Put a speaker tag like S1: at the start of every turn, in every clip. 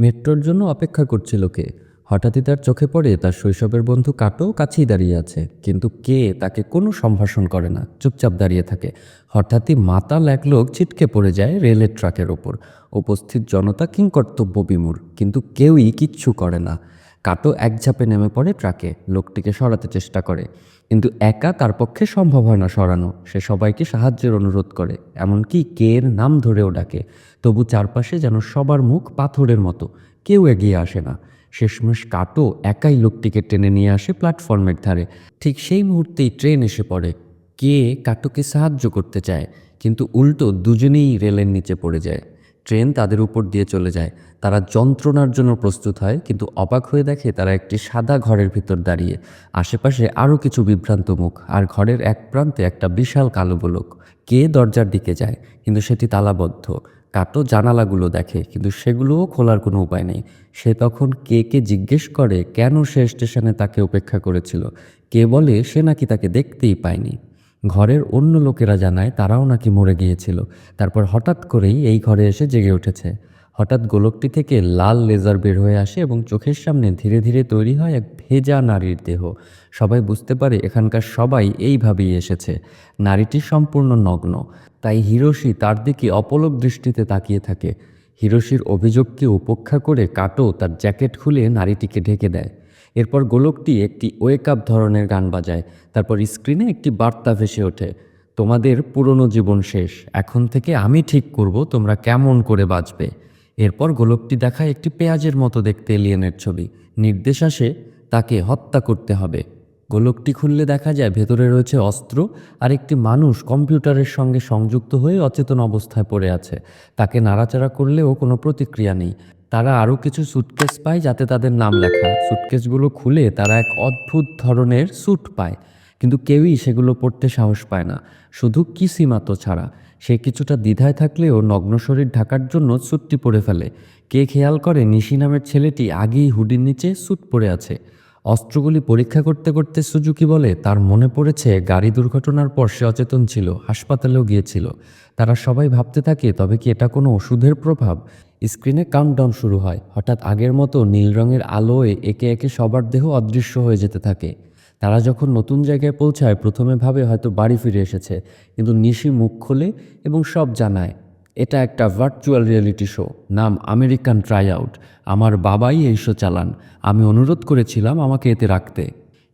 S1: মেট্রোর জন্য অপেক্ষা করছিল কে। হঠাৎই তার চোখে পড়ে তার শৈশবের বন্ধু কাটো কাছেই দাঁড়িয়ে আছে। কিন্তু কে তাকে কোনো সম্ভাষণ করে না, চুপচাপ দাঁড়িয়ে থাকে। হঠাৎই মাতাল এক লোক ছিটকে পড়ে যায় রেলের ট্রাকের ওপর। উপস্থিত জনতা কিংকর্তব্য বিমূর কিন্তু কেউই কিচ্ছু করে না। কাটো এক ঝাঁপে নেমে পড়ে ট্রাকে, লোকটিকে সরাতে চেষ্টা করে। কিন্তু একা তার পক্ষে সম্ভব হয় না সরানো। সে সবাইকে সাহায্যের অনুরোধ করে। এমনকি কে এর নাম ধরেও ডাকে। তবু চারপাশে যেন সবার মুখ পাথরের মতো। কেউ এগিয়ে আসে না। শেষমেশ কাটো একাই লোকটিকে টেনে নিয়ে আসে প্ল্যাটফর্মের ধারে। ঠিক সেই মুহূর্তেই ট্রেন এসে পড়ে। কে কাটোকে সাহায্য করতে চায়? কিন্তু উল্টো দুজনেই রেলের নিচে পড়ে যায়। ট্রেন তাদের উপর দিয়ে চলে যায়। তারা যন্ত্রণার জন্য প্রস্তুত হয়, কিন্তু অবাক হয়ে দেখে তারা একটি সাদা ঘরের ভিতর দাঁড়িয়ে। আশেপাশে আরও কিছু বিভ্রান্ত মুখ, আর ঘরের এক প্রান্তে একটা বিশাল কালো গোলক কে দরজার দিকে যায়? কিন্তু সেটি তালাবদ্ধ। কাটো জানালাগুলো দেখে, কিন্তু সেগুলোও খোলার কোনো উপায় নেই। সে তখন কে কে জিজ্ঞেস করে কেন সে স্টেশনে তাকে উপেক্ষা করেছিল? কে বলে সে নাকি তাকে দেখতেই পায়নি? ঘরের অন্য লোকেরা জানায় তারাও নাকি মরে গিয়েছিল। তারপর হঠাৎ করেই এই ঘরে এসে জেগে উঠেছে। হঠাৎ গোলকটি থেকে লাল লেজার বের হয়ে আসে এবং চোখের সামনে ধীরে ধীরে তৈরি হয় এক ভেজা নারীর দেহ। সবাই বুঝতে পারে এখানকার সবাই এইভাবেই এসেছে। নারীটি সম্পূর্ণ নগ্ন। তাই হিরোশি তার দিকে অপলক দৃষ্টিতে তাকিয়ে থাকে। হিরোশির অভিযোগকে উপেক্ষা করে কাটো তার জ্যাকেট খুলে নারীটিকে ঢেকে দেয়। এরপর গোলকটি একটি ওয়েক আপ ধরনের গান বাজায়। তারপর স্ক্রিনে একটি বার্তা ভেসে ওঠে, তোমাদের পুরনো জীবন শেষ, এখন থেকে আমি ঠিক করব তোমরা কেমন করে বাঁচবে। এরপর গোলকটি দেখায় একটি পেঁয়াজের মতো দেখতে এলিয়েনের ছবি। নির্দেশ আসে, তাকে হত্যা করতে হবে। গোলকটি খুললে দেখা যায় ভেতরে রয়েছে অস্ত্র আর একটি মানুষ কম্পিউটারের সঙ্গে সংযুক্ত হয়ে অচেতন অবস্থায় পড়ে আছে। তাকে নাড়াচাড়া করলেও কোনো প্রতিক্রিয়া নেই। তারা আরও কিছু সুটকেস পায় যাতে তাদের নাম লেখা। সুটকেসগুলো খুলে তারা এক অদ্ভুত ধরনের স্যুট পায়। কিন্তু কেউই সেগুলো পড়তে সাহস পায় না। শুধু কিসিমাতো ছাড়া। সে কিছুটা দ্বিধায় থাকলেও নগ্ন শরীর ঢাকার জন্য স্যুটটি পরে ফেলে। কে খেয়াল করে নিশি নামের ছেলেটি আগেই হুডির নিচে স্যুট পরে আছে। অস্ত্রগুলি পরীক্ষা করতে করতে সুজুকি বলে, তার মনে পড়েছে গাড়ি দুর্ঘটনার পর সে অচেতন ছিল, হাসপাতালেও গিয়েছিল। তারা সবাই ভাবতে থাকে, তবে কি এটা কোনো ওষুধের প্রভাব? স্ক্রিনে কাউন্টডাউন শুরু হয়। হঠাৎ আগের মতো নীল রঙের আলোয় একে একে সবার দেহ অদৃশ্য হয়ে যেতে থাকে। তারা যখন নতুন জায়গায় পৌঁছায়, প্রথমে ভাবে হয়তো বাড়ি ফিরে এসেছে, কিন্তু নিশি মুখ খোলে এবং সব জানায়, এটা একটা ভার্চুয়াল রিয়েলিটি শো নাম আমেরিকান ট্রাই আউট আমার বাবাই এই শো চালান, আমি অনুরোধ করেছিলাম আমাকে এতে রাখতে।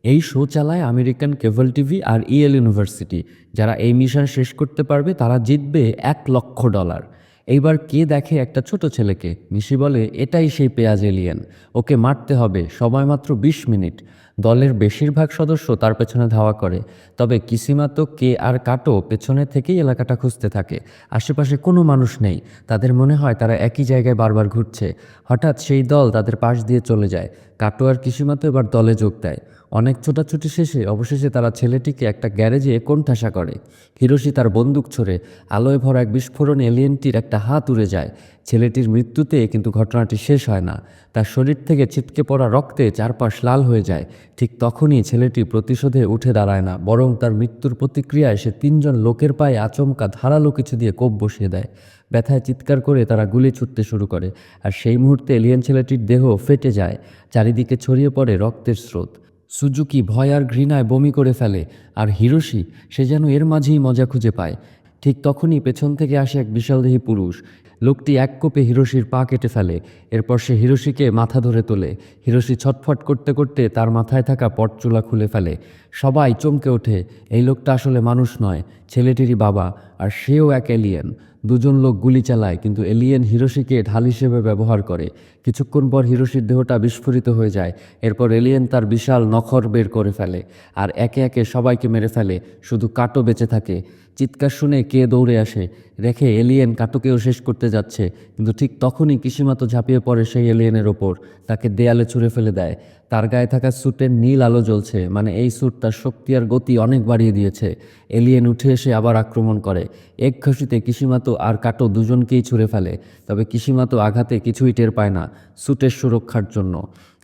S1: এই শো চালায় আমেরিকান কেবল টিভি আর ইএল ইউনিভার্সিটি যারা এই মিশন শেষ করতে পারবে তারা জিতবে এক লক্ষ ডলার। এইবার কে দেখে একটা ছোট ছেলেকে? মিশি বলে, এটাই সেই পেঁয়াজ এলিয়েন। ওকে মারতে হবে, সময় মাত্র বিশ মিনিট। দলের বেশিরভাগ সদস্য তার পেছনে ধাওয়া করে। তবে কিসিমাতো কে আর কাটো পেছনে থেকেই এলাকাটা খুঁজতে থাকে। আশেপাশে কোনো মানুষ নেই। তাদের মনে হয় তারা একই জায়গায় বারবার ঘুরছে। হঠাৎ সেই দল তাদের পাশ দিয়ে চলে যায়। কাটো আর কিসিমাতো এবার দলে যোগ দেয়। অনেক ছোটাছুটি শেষে, অবশেষে তারা ছেলেটিকে একটা গ্যারেজে কোণঠাসা করে। হিরোশি তার বন্দুক ছড়ে, আলোয় ভরা এক বিস্ফোরণ এলিয়েনটির একটা হাত উড়ে যায়। ছেলেটির মৃত্যুতে কিন্তু ঘটনাটি শেষ হয় না। তার শরীর থেকে ছিটকে পড়া রক্তে চারপাশ লাল হয়ে যায়। ঠিক তখনই ছেলেটি প্রতিশোধে উঠে দাঁড়ায় না, বরং তার মৃত্যুর প্রতিক্রিয়ায় সে তিনজন লোকের পায়ে আচমকা ধারালো কিছু দিয়ে কোপ বসিয়ে দেয়। ব্যথায় চিৎকার করে তারা গুলি ছুটতে শুরু করে। আর সেই মুহূর্তে এলিয়েন ছেলেটির দেহ ফেটে যায়। চারিদিকে ছড়িয়ে পড়ে রক্তের স্রোত। সুজুকি ভয় আর ঘৃণায় বমি করে ফেলে, আর হিরোশি, সে যেন এর মাঝেই মজা খুঁজে পায়। ঠিক তখনই পেছন থেকে আসে এক বিশালদেহী পুরুষ। লোকটি এক কোপে হিরোশির পা কেটে ফেলে। এরপর সে হিরোশিকে মাথা ধরে তোলে। হিরোশি ছটফট করতে করতে তার মাথায় থাকা পটচুলা খুলে ফেলে। সবাই চমকে ওঠে, এই লোকটা আসলে মানুষ নয়, ছেলেটিরই বাবা, আর সেও এক এলিয়েন দুজন লোক গুলি চালায়, কিন্তু এলিয়েন হিরোশিকে ঢাল হিসেবে ব্যবহার করে। কিছুক্ষণ পর হিরোশির দেহটা বিস্ফোরিত হয়ে যায়, এরপর এলিয়েন তার বিশাল নখর বের করে ফেলে আর একে একে সবাইকে মেরে ফেলে, শুধু কাটো বেঁচে থাকে। চিৎকার শুনে কে দৌড়ে আসে রেখে এলিয়েন কাটোকেও শেষ করতে যাচ্ছে, কিন্তু ঠিক তখনই কিসিমাতো ঝাঁপিয়ে পড়ে সেই এলিয়েনের ওপর, তাকে দেয়ালে ছুঁড়ে ফেলে দেয়। তার গায়ে থাকা স্যুটের নীল আলো জ্বলছে। মানে এই স্যুট তার শক্তি আর গতি অনেক বাড়িয়ে দিয়েছে। এলিয়েন উঠে এসে আবার আক্রমণ করে। এক খুশিতে কিসিমাতো আর কাটো দুজনকেই ছুঁড়ে ফেলে। তবে কিসিমাতো আঘাতে কিছুই টের পায় না স্যুটের সুরক্ষার জন্য।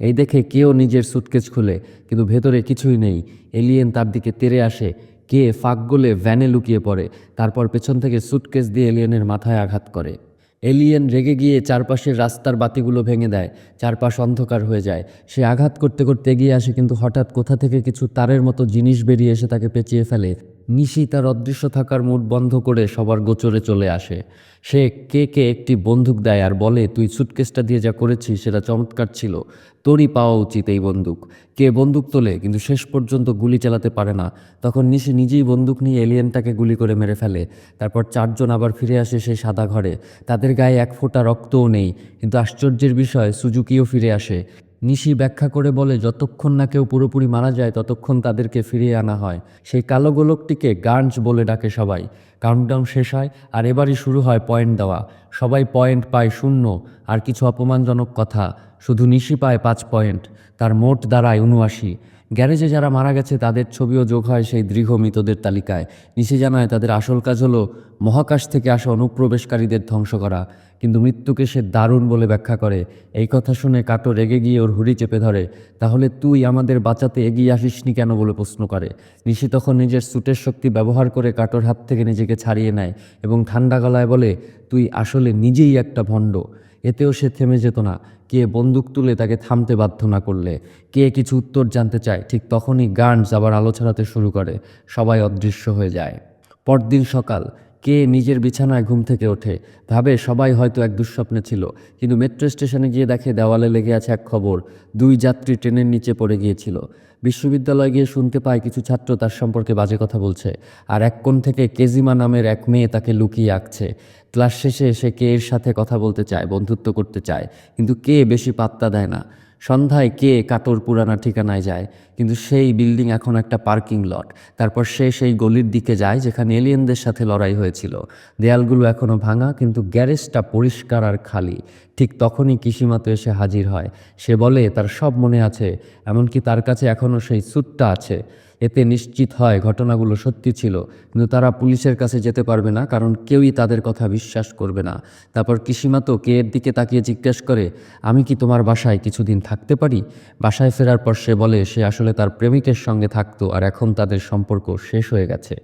S1: এই দেখে কেউ নিজের সুটকেস খুলে, কিন্তু ভেতরে কিছুই নেই। এলিয়েন তার দিকে তেরে আসে। কে ফাঁক গলে ভ্যানে লুকিয়ে পড়ে। তারপর পেছন থেকে সুটকেস দিয়ে এলিয়েনের মাথায় আঘাত করে। এলিয়েন রেগে গিয়ে চারপাশের রাস্তার বাতিগুলো ভেঙে দেয়, চারপাশ অন্ধকার হয়ে যায়। সে আঘাত করতে করতে এগিয়ে আসে, কিন্তু হঠাৎ কোথা থেকে কিছু তারের মতো জিনিস বেরিয়ে এসে তাকে পেঁচিয়ে ফেলে। নিশি তার অদৃশ্য থাকার মুড বন্ধ করে সবার গোচরে চলে আসে। সে কে কে একটি বন্দুক দেয় আর বলে, তুই সুটকেসটা দিয়ে যা করেছিস সেটা চমৎকার ছিল। তোরই পাওয়া উচিত এই বন্দুক। কে বন্দুক তোলে, কিন্তু শেষ পর্যন্ত গুলি চালাতে পারে না। তখন নিশি নিজেই বন্দুক নিয়ে এলিয়েনটাকে গুলি করে মেরে ফেলে। তারপর চারজন আবার ফিরে আসে সেই সাদা ঘরে। তাদের গায়ে এক ফোঁটা রক্তও নেই, কিন্তু আশ্চর্যের বিষয়, সুজুকিও ফিরে আসে। নিশি ব্যাখ্যা করে বলে, যতক্ষণ না কেউ পুরোপুরি মারা যায়, ততক্ষণ তাদেরকে ফিরিয়ে আনা হয়। সেই কালো গোলকটিকে গার্নস বলে ডাকে সবাই। কাউন্টডাউন শেষ হয়, আর এবারই শুরু হয় পয়েন্ট দেওয়া। সবাই পয়েন্ট পায় শূন্য, আর কিছু অপমানজনক কথা। শুধু নিশি পায় পাঁচ পয়েন্ট, তার মোট দাঁড়ায় উনআশি। গ্যারেজে যারা মারা গেছে, তাদের ছবিও যোগ হয় সেই দৃঢ় মৃতদের তালিকায়। নিশি জানায়, তাদের আসল কাজ হলো মহাকাশ থেকে আসা অনুপ্রবেশকারীদের ধ্বংস করা। কিন্তু মৃত্যুকে সে দারুণ বলে ব্যাখ্যা করে। এই কথা শুনে কাটো রেগে গিয়ে ওর হুড়ি চেপে ধরে। তাহলে তুই আমাদের বাঁচাতে এগিয়ে আসিসনি কেন বলে প্রশ্ন করে। নিশি তখন নিজের সুটের শক্তি ব্যবহার করে কাটোর হাত থেকে নিজেকে ছাড়িয়ে নেয় এবং ঠান্ডা গলায় বলে, তুই আসলে নিজেই একটা ভণ্ড। এতেও সে থেমে যেত না। কে বন্দুক তুলে তাকে থামতে বাধ্য না করলে, কে কিছু উত্তর জানতে চায়, ঠিক তখনই গানস আবার আলো ছড়াতে শুরু করে। সবাই অদৃশ্য হয়ে যায়। পরদিন সকাল কে নিজের বিছানায় ঘুম থেকে ওঠে? ভাবে, সবাই হয়তো এক দুঃস্বপ্নে ছিল। কিন্তু মেট্রো স্টেশনে গিয়ে দেখে দেওয়ালে লেগে আছে এক খবর। দুই যাত্রী ট্রেনের নিচে পড়ে গিয়েছিল। বিশ্ববিদ্যালয়ে গিয়ে শুনতে পায় কিছু ছাত্র তার সম্পর্কে বাজে কথা বলছে। আর এক কোণ থেকে কেজিমা নামের এক মেয়ে তাকে লুকিয়ে আঁকছে। ক্লাস শেষে সে কে এর সাথে কথা বলতে চায়, বন্ধুত্ব করতে চায়। কিন্তু কে বেশি পাত্তা দেয় না। সন্ধ্যায় কে কাতর পুরানা ঠিকানায় যায়? কিন্তু সেই বিল্ডিং এখন একটা পার্কিং লট। তারপর সে সেই গলির দিকে যায় যেখানে এলিয়েনদের সাথে লড়াই হয়েছিল। দেয়ালগুলো এখনও ভাঙা, কিন্তু গ্যারেজটা পরিষ্কার আর খালি। ঠিক তখনই কিসিমাতো এসে হাজির হয়। সে বলে, তার সব মনে আছে, এমনকি তার কাছে এখনও সেই স্যুটটা আছে। এতে নিশ্চিত হয় ঘটনাগুলো সত্যি ছিল, কিন্তু তারা পুলিশের কাছে যেতে পারবে না, কারণ কেউই তাদের কথা বিশ্বাস করবে না। তারপর কিসিমাতো কে এর দিকে তাকিয়ে জিজ্ঞেস করে, আমি কি তোমার বাসায় কিছুদিন থাকতে পারি? বাসায় ফেরার পর সে বলে, সে আসলে তার প্রেমিকের সঙ্গে থাকতো আর এখন তাদের সম্পর্ক শেষ হয়ে গেছে।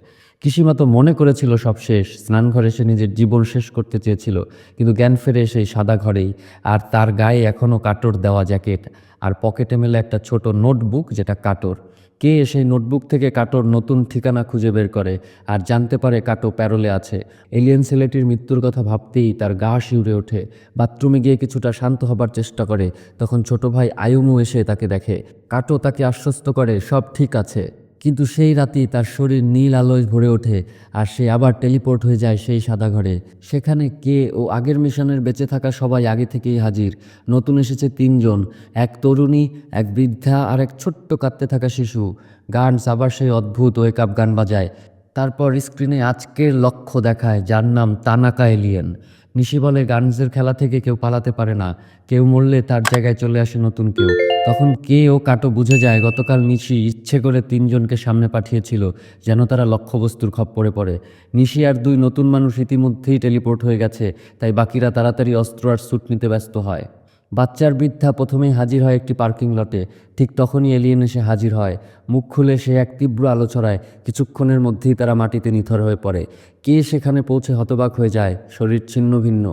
S1: কিসিমাতো মনে করেছিল সব শেষ, স্নানঘরে সে নিজের জীবন শেষ করতে চেয়েছিল, কিন্তু জ্ঞান ফেরে সেই সাদা ঘরেই, আর তার গায়ে এখনও কাটোর দেওয়া জ্যাকেট, আর পকেটে মেলে একটা ছোট নোটবুক যেটা কাটোর। কে সেই নোটবুক থেকে কাটোর নতুন ঠিকানা খুঁজে বের করে আর জানতে পারে কাটো প্যারোলে আছে? এলিয়েন ছেলেটির মৃত্যুর কথা ভাবতেই তার গা শিউরে ওঠে। বাথরুমে গিয়ে কিছুটা শান্ত হবার চেষ্টা করে। তখন ছোট ভাই আয়ুমু এসে তাকে দেখে। কাটো তাকে আশ্বস্ত করে, সব ঠিক আছে। কিন্তু সেই রাতেই তার শরীর নীল আলোয় ভরে ওঠে আর সে আবার টেলিপোর্ট হয়ে যায় সেই সাদা ঘরে। সেখানে কে ও আগের মিশনের বেঁচে থাকা সবাই আগে থেকেই হাজির। নতুন এসেছে তিনজন, এক তরুণী, এক বৃদ্ধা আর এক ছোট্ট কাঁদতে থাকা শিশু। গান আবার সেই অদ্ভুত ওয়েক আপ গান বাজায়। তারপর স্ক্রিনে আজকের লক্ষ্য দেখায় যার নাম তানাকা এলিয়েন। নিশি বলে গানসের খেলা থেকে কেউ পালাতে পারে না। কেউ মরলে তার জায়গায় চলে আসে নতুন কেউ। তখন কে ও কাটো বুঝে যায় গতকাল নিশি ইচ্ছে করে তিনজনকে সামনে পাঠিয়েছিল, যেন তারা লক্ষ্যবস্তুর খপ্পরে পড়ে। নিশি আর দুই নতুন মানুষ ইতিমধ্যেই টেলিপোর্ট হয়ে গেছে, তাই বাকিরা তাড়াতাড়ি অস্ত্র আর স্যুট নিতে ব্যস্ত হয়। বাচ্চার বৃদ্ধা প্রথমেই হাজির হয় একটি পার্কিং লটে, ঠিক তখনই এলিয়েন এসে হাজির হয়। মুখ খুলে সে এক তীব্র আলো ছড়ায় কিছুক্ষণের মধ্যেই তারা মাটিতে নিথর হয়ে পড়ে। কে সেখানে পৌঁছে হতবাক হয়ে যায়? শরীর ছিন্ন ভিন্ন।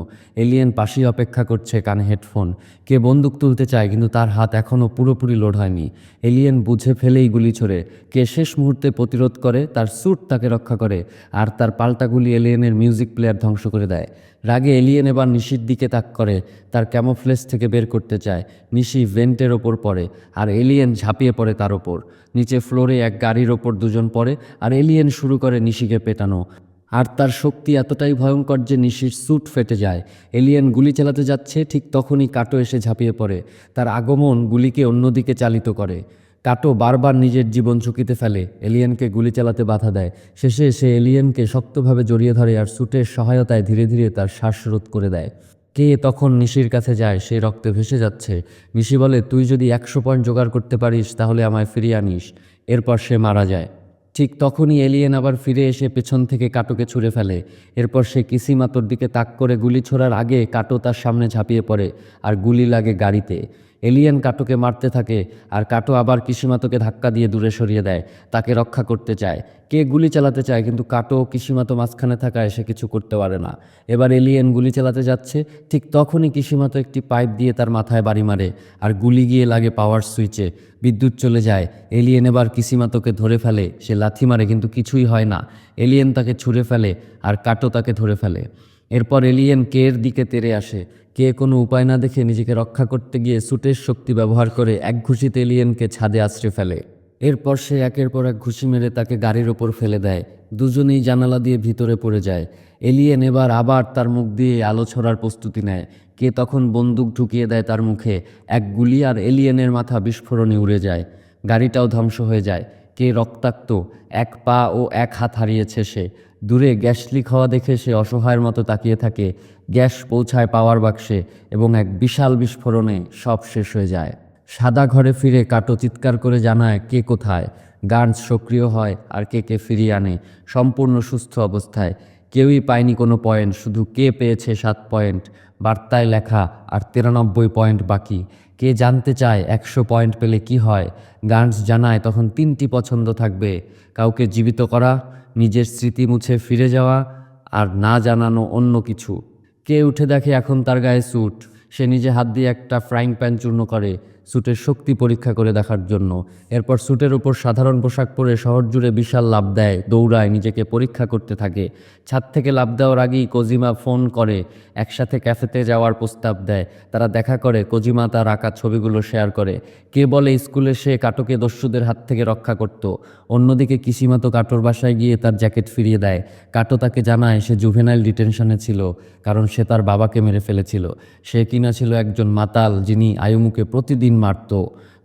S1: এলিয়েন পাশেই অপেক্ষা করছে কানে হেডফোন। কে বন্দুক তুলতে চায়, কিন্তু তার হাত এখনও পুরোপুরি লোড হয়নি। এলিয়েন বুঝে ফেলেই গুলি ছোড়ে। কে শেষ মুহূর্তে প্রতিরোধ করে, তার স্যুট তাকে রক্ষা করে, আর তার পাল্টা গুলি এলিয়েনের মিউজিক প্লেয়ার ধ্বংস করে দেয়। রাগে এলিয়েন এবার নিশির দিকে তাক করে, তার ক্যামোফ্লেস থেকে বের করতে চায়। নিশি ভেন্টের ওপর পড়ে, আর এলিয়েন ঝাঁপিয়ে পড়ে তার ওপর। নিচে ফ্লোরে এক গাড়ির ওপর দুজন পড়ে, আর এলিয়েন শুরু করে নিশিকে পেটানো। আর তার শক্তি এতটাই ভয়ঙ্কর যে নিশির স্যুট ফেটে যায়। এলিয়েন গুলি চালাতে যাচ্ছে, ঠিক তখনই কাটো এসে ঝাঁপিয়ে পড়ে। তার আগমন গুলিকে অন্যদিকে চালিত করে। কাটো বারবার নিজের জীবন ঝুঁকিতে ফেলে, এলিয়েনকে গুলি চালাতে বাধা দেয়। শেষে সে এলিয়েনকে শক্তভাবে জড়িয়ে ধরে আর স্যুটের সহায়তায় ধীরে ধীরে তার শ্বাসরোধ করে দেয়। কে তখন নিশির কাছে যায়, সে রক্তে ভেসে যাচ্ছে। নিশি বলে, তুই যদি একশো পয়েন্ট জোগাড় করতে পারিস, তাহলে আমায় ফিরিয়ে আনিস। এরপর সে মারা যায়। ঠিক তখনই এলিয়েন আবার ফিরে এসে পেছন থেকে কাটোকে ছুঁড়ে ফেলে। এরপর সে কিসিমাতোর দিকে তাক করে গুলি ছোড়ার আগে কাটো তার সামনে ঝাঁপিয়ে পড়ে, আর গুলি লাগে গাড়িতে। এলিয়েন কাটোকে মারতে থাকে আর কাটো আবার কিসিমাতোকে ধাক্কা দিয়ে দূরে সরিয়ে দেয়, তাকে রক্ষা করতে চায়। কে গুলি চালাতে চায় কিন্তু কাটো কিসিমাতো মাঝখানে থাকায় সে কিছু করতে পারে না। এবার এলিয়েন গুলি চালাতে যাচ্ছে, ঠিক তখনই কিসিমাতো একটি পাইপ দিয়ে তার মাথায় বাড়ি মারে আর গুলি গিয়ে লাগে পাওয়ার সুইচে। বিদ্যুৎ চলে যায়, এলিয়েন এবার কিসিমাতোকে ধরে ফেলে, সে লাথি মারে কিন্তু কিছুই হয় না। এলিয়েন তাকে ছুঁড়ে ফেলে আর কাটো তাকে ধরে ফেলে। এরপর এলিয়েন কে এর দিকে তেরে আসে। কে কোনো উপায় না দেখে নিজেকে রক্ষা করতে গিয়ে সুটের শক্তি ব্যবহার করে এক ঘুষিতে এলিয়েনকে ছাদে আছড়ে ফেলে। এরপর সে একের পর এক ঘুষি মেরে তাকে গাড়ির ওপর ফেলে দেয়। দুজনেই জানালা দিয়ে ভিতরে পড়ে যায়। এলিয়েন এবার আবার তার মুখ দিয়ে আলো ছড়ার প্রস্তুতি নেয়। কে তখন বন্দুক ঢুকিয়ে দেয় তার মুখে। এক গুলি আর এলিয়েনের মাথা বিস্ফোরণে উড়ে যায়। গাড়িটাও ধ্বংস হয়ে যায়। কে রক্তাক্ত, এক পা ও এক হাত হারিয়েছে সে। দূরে গ্যাস লিক হওয়া দেখে সে অসহায়ের মতো তাকিয়ে থাকে। গ্যাস পৌঁছায় পাওয়ার বাক্সে এবং এক বিশাল বিস্ফোরণে সব শেষ হয়ে যায়। সাদা ঘরে ফিরে কাটো চিৎকার করে জানায় কে কোথায়। গার্ডস সক্রিয় হয় আর কে কে ফিরিয়ে আনে। সম্পূর্ণ সুস্থ অবস্থায়। কেউই পায়নি কোনো পয়েন্ট, শুধু কে পেয়েছে সাত পয়েন্ট। বার্তায় লেখা আর তিরানব্বই পয়েন্ট বাকি। কে জানতে চায় একশো পয়েন্ট পেলে কি হয়? গান্স জানায়, তখন তিনটি পছন্দ থাকবে। কাউকে জীবিত করা, নিজের স্মৃতি মুছে ফিরে যাওয়া আর না জানানো অন্য কিছু। কে উঠে দেখে এখন তার গায়ে স্যুট? সে নিজে হাত দিয়ে একটা ফ্রাইং প্যান চূর্ণ করে। স্যুটের শক্তি পরীক্ষা করে দেখার জন্য। এরপর স্যুটের উপর সাধারণ পোশাক পরে শহর জুড়ে বিশাল লাভ দেয়, দৌড়ায় নিজেকে পরীক্ষা করতে থাকে। ছাদ থেকে লাভ দেওয়ার আগেই কোজিমা ফোন করে, একসাথে ক্যাফেতে যাওয়ার প্রস্তাব দেয়। তারা দেখা করে, কোজিমা তার আঁকা ছবিগুলো শেয়ার করে। কে বলে স্কুলে সে কাটোকে দস্যুদের হাত থেকে রক্ষা করত। অন্যদিকে কিসিমা তো কাটোর বাসায় গিয়ে তার জ্যাকেট ফিরিয়ে দেয়। কাটো তাকে জানায় সে জুভেনাইল ডিটেনশনে ছিল, কারণ সে তার বাবাকে মেরে ফেলেছিল। সে কিনা ছিল একজন মাতাল, যিনি আয়ুমুকে প্রতিদিন মারত।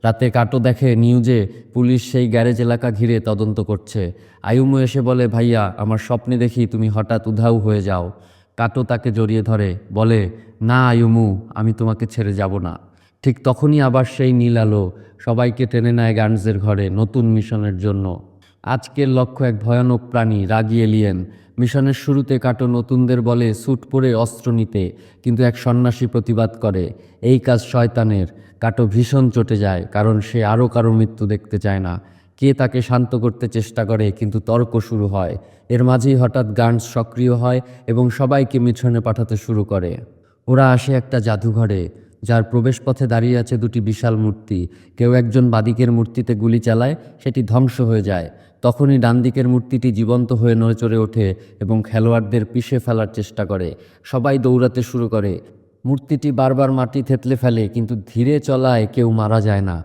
S1: রাতে কাটো দেখে নিউজে পুলিশ সেই গ্যারেজ এলাকা ঘিরে তদন্ত করছে। আয়ুমু এসে বলে, ভাইয়া, আমার স্বপ্নে দেখি তুমি হঠাৎ উধাও হয়ে যাও কাটো তাকে জড়িয়ে ধরে, বলে, না আয়ুমু আমি তোমাকে ছেড়ে যাব না ঠিক তখনই আবার সেই নীল আলো সবাইকে টেনে নেয় গার্নসের ঘরে নতুন মিশনের জন্য। আজকের লক্ষ্য এক ভয়ানক প্রাণী, রাগি এলিয়েন। মিশনের শুরুতে কাটো নতুনদের বলে, স্যুট পরে অস্ত্র নিতে। কিন্তু এক সন্ন্যাসী প্রতিবাদ করে, এই কাজ শয়তানের। কাটো ভীষণ চটে যায়, কারণ সে আরও কারও মৃত্যু দেখতে চায় না। কে তাকে শান্ত করতে চেষ্টা করে, কিন্তু তর্ক শুরু হয়। এর মাঝেই হঠাৎ গার্নস সক্রিয় হয় এবং সবাইকে মিছনে পাঠাতে শুরু করে। ওরা আসে একটা জাদুঘরে, যার প্রবেশপথে দাঁড়িয়ে আছে দুটি বিশাল মূর্তি। কেউ একজন বাদিকের মূর্তিতে গুলি চালায়, সেটি ধ্বংস হয়ে যায়। তখনই ডান দিকের মূর্তিটি জীবন্ত হয়ে নড়ে চড়ে ওঠে এবং খেলোয়াড়দের পিষে ফেলার চেষ্টা করে। সবাই দৌড়াতে শুরু করে। মূর্তিটি বারবার মাটি থেতলে ফেলে, কিন্তু ধীরে চলায় কেউ মারা যায় না।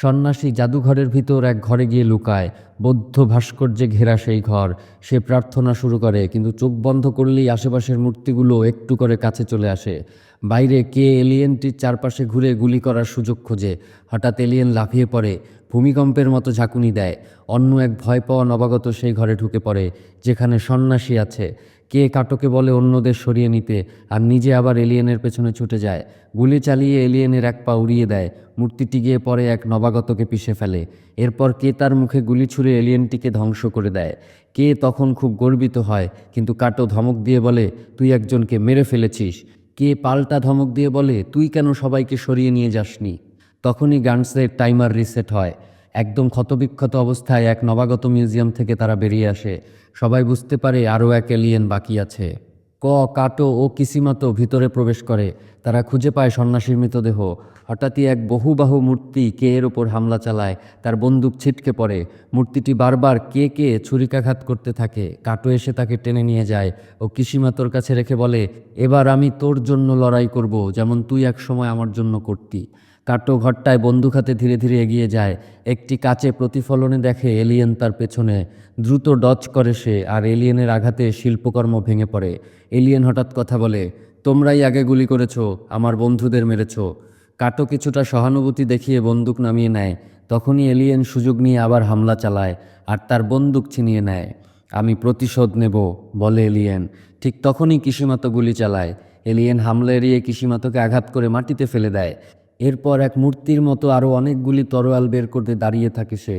S1: সন্ন্যাসী জাদুঘরের ভিতর এক ঘরে গিয়ে লুকায়, বৌদ্ধ ভাস্কর্যে ঘেরা সেই ঘর। সে প্রার্থনা শুরু করে, কিন্তু চোখ বন্ধ করলেই আশেপাশের মূর্তিগুলো একটু করে কাছে চলে আসে। বাইরে কে এলিয়েনটির চারপাশে ঘুরে গুলি করার সুযোগ খোঁজে। হঠাৎ এলিয়েন লাফিয়ে পড়ে, ভূমিকম্পের মতো ঝাঁকুনি দেয়। অন্য এক ভয় পাওয়া নবাগত সেই ঘরে ঢুকে পড়ে, যেখানে সন্ন্যাসী আছে। কে কাটোকে বলে অন্যদের সরিয়ে নিতে আর নিজে আবার এলিয়েনের পেছনে ছুটে যায়। গুলি চালিয়ে এলিয়েনের এক পা উড়িয়ে দেয়। মূর্তিটি গিয়ে পরে এক নবাগতকে পিষে ফেলে। এরপর কে তার মুখে গুলি ছুঁড়ে এলিয়েনটিকে ধ্বংস করে দেয়। কে তখন খুব গর্বিত হয়, কিন্তু কাটো ধমক দিয়ে বলে, তুই একজনকে মেরে ফেলেছিস। কে পাল্টা ধমক দিয়ে বলে, তুই কেন সবাইকে সরিয়ে নিয়ে যাসনি? তখনই গানসের টাইমার রিসেট হয়। একদম ক্ষতবিক্ষত অবস্থায় এক নবাগত মিউজিয়াম থেকে তারা বেরিয়ে আসে। সবাই বুঝতে পারে আরও এক এলিয়েন বাকি আছে। ক, কাটো ও কিসিমাতো ভিতরে প্রবেশ করে। তারা খুঁজে পায় সন্ন্যাসীর মৃতদেহ। হঠাৎই এক বহুবাহু মূর্তি কে এর ওপর হামলা চালায়, তার বন্দুক ছিটকে পড়ে। মূর্তিটি বারবার কে কে ছুরিকাঘাত করতে থাকে। কাটো এসে তাকে টেনে নিয়ে যায় ও কিসিমাতোর কাছে রেখে বলে, এবার আমি তোর জন্য লড়াই করব, যেমন তুই এক সময় আমার জন্য করতি। কাটো ঘরটায় বন্দুক হাতে ধীরে ধীরে এগিয়ে যায়। একটি কাচে প্রতিফলনে দেখে এলিয়েন তার পেছনে। দ্রুত ডচ করে সে আর এলিয়েনের আঘাতে শিল্পকর্ম ভেঙে পড়ে। এলিয়েন হঠাৎ কথা বলে, তোমরাই আগে গুলি করেছ, আমার বন্ধুদের মেরেছ কাটো কিছুটা সহানুভূতি দেখিয়ে বন্দুক নামিয়ে নেয়। তখনই এলিয়েন সুযোগ নিয়ে আবার হামলা চালায় আর তার বন্দুক ছিনিয়ে নেয়। আমি প্রতিশোধ নেব বলে এলিয়েন। ঠিক তখনই কিসিমাতো গুলি চালায়। এলিয়েন হামলা এড়িয়ে কিসিমাতোকে আঘাত করে মাটিতে ফেলে দেয়। এরপর এক মূর্তির মতো আরও অনেকগুলি তরোয়াল বের করতে দাঁড়িয়ে থাকে সে।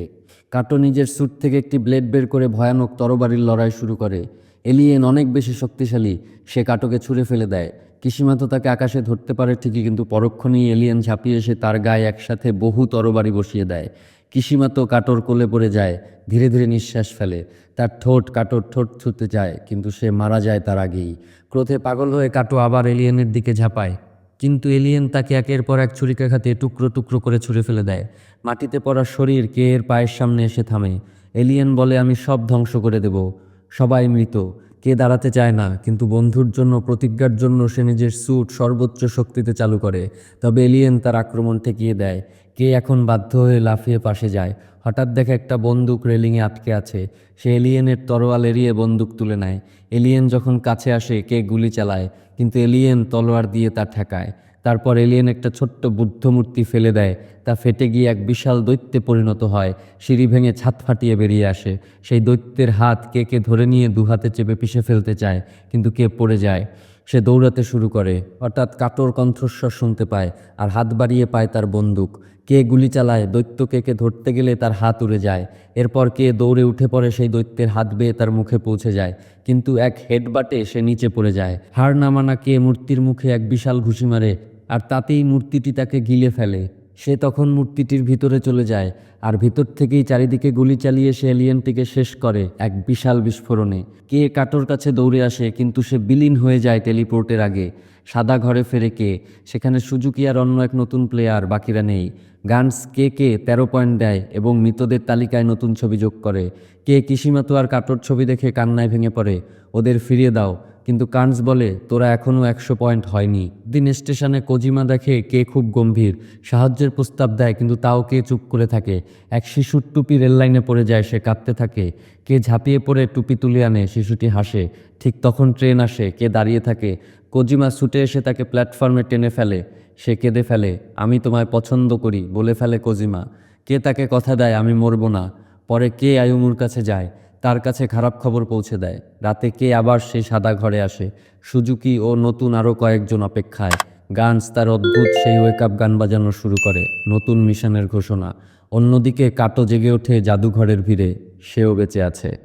S1: কাটো নিজের স্যুট থেকে একটি ব্লেড বের করে ভয়ানক তরবারির লড়াই শুরু করে। এলিয়েন অনেক বেশি শক্তিশালী, সে কাটোকে ছুঁড়ে ফেলে দেয়। কিসিমা তো তাকে আকাশে ধরতে পারে ঠিকই, কিন্তু পরক্ষণেই এলিয়েন ঝাঁপিয়ে এসে তার গায়ে একসাথে বহু তরবারি বসিয়ে দেয়। কিসিমা তো কাটোর কোলে পড়ে যায়, ধীরে ধীরে নিঃশ্বাস ফেলে। তার ঠোঁট কাটোর ঠোঁট ছুতে যায়, কিন্তু সে মারা যায় তার আগেই। ক্রোধে পাগল হয়ে কাটো আবার এলিয়েনের দিকে ঝাঁপায়। কিন্তু এলিয়েন তাকে একের পর এক ছুরিকাঘাতে টুকরো টুকরো করে ছুঁড়ে ফেলে দেয়। মাটিতে পড়া শরীর কে এর পায়ের সামনে এসে থামে। এলিয়েন বলে, আমি সব ধ্বংস করে দেব। সবাই মৃত। কে দাঁড়াতে চায় না, কিন্তু বন্ধুর জন্য, প্রতিজ্ঞার জন্য সে নিজের স্যুট সর্বোচ্চ শক্তিতে চালু করে। তবে এলিয়েন তার আক্রমণ ঠেকিয়ে দেয়। কে এখন বাধ্য হয়ে লাফিয়ে পাশে যায়। হঠাৎ দেখে একটা বন্দুক রেলিংয়ে আটকে আছে। সে এলিয়েনের তরোয়াল এড়িয়ে বন্দুক তুলে নেয়। এলিয়েন যখন কাছে আসে, কে গুলি চালায়? কিন্তু এলিয়েন তলোয়ার দিয়ে তা ঠেকায়। তারপর এলিয়েন একটা ছোট্ট বুদ্ধমূর্তি ফেলে দেয়। তা ফেটে গিয়ে এক বিশাল দৈত্যে পরিণত হয়। সিঁড়ি ভেঙে ছাদ ফাটিয়ে বেরিয়ে আসে। সেই দৈত্যের হাত কে কে ধরে নিয়ে দুহাতে চেপে পিষে ফেলতে চায়, কিন্তু কে পড়ে যায়? সে দৌড়াতে শুরু করে। অর্থাৎ কাটোর কণ্ঠস্বর শুনতে পায় আর হাত বাড়িয়ে পায় তার বন্দুক। কে গুলি চালায়, দৈত্য কে কে ধরতে গেলে তার হাত উড়ে যায়। এরপর কে দৌড়ে উঠে পড়ে সেই দৈত্যের হাত বেয়ে তার মুখে পৌঁছে যায়। কিন্তু এক হেডবাটে সে নিচে পড়ে যায়। হার না মানা কে মূর্তির মুখে এক বিশাল ঘুষি মারে আর তাতেই মূর্তিটি তাকে গিলে ফেলে। সে তখন মূর্তিটির ভিতরে চলে যায় আর ভিতর থেকেই চারিদিকে গুলি চালিয়ে সে এলিয়েনটিকে শেষ করে এক বিশাল বিস্ফোরণে। কে কাটোর কাছে দৌড়ে আসে কিন্তু সে বিলীন হয়ে যায় টেলিপোর্টের আগে। সাদা ঘরে ফেরে কে? সেখানে সুজুকি আর অন্য এক নতুন প্লেয়ার বাকিরা নেই। গানস কে কে তেরো পয়েন্ট দেয় এবং মৃতদের তালিকায় নতুন ছবি যোগ করে। কে কিসিমাতো আর কাটোর ছবি দেখে কান্নায় ভেঙে পড়ে। ওদের ফিরিয়ে দাও। কিন্তু কার্নস বলে, তোরা এখনও একশো পয়েন্ট হয়নি। দিন স্টেশনে কোজিমা দেখে কে খুব গম্ভীর, সাহায্যের প্রস্তাব দেয়, কিন্তু তাও কে চুপ করে থাকে। এক শিশুর টুপি রেললাইনে পড়ে যায়, সে কাঁদতে থাকে। কে ঝাঁপিয়ে পড়ে টুপি তুলে আনে, শিশুটি হাসে। ঠিক তখন ট্রেন আসে, কে দাঁড়িয়ে থাকে। কোজিমা ছুটে এসে তাকে প্ল্যাটফর্মে টেনে ফেলে। সে কেঁদে ফেলে, আমি তোমায় পছন্দ করি, বলে ফেলে কোজিমা। কে তাকে কথা দেয়, আমি মরব না। পরে কে আয়ুমুর কাছে যায় তার কাছে খারাপ খবর পৌঁছে দেয়। রাতে কে আবার সে সাদা ঘরে আসে। সুজুকি ও নতুন আরও কয়েকজন অপেক্ষায়। গানস তার অদ্ভুত, সেই ওয়েক আপ গান বাজানো শুরু করে। নতুন মিশনের ঘোষণা। অন্যদিকে কাটো জেগে ওঠে জাদুঘরের ভিড়ে। সেও বেঁচে আছে।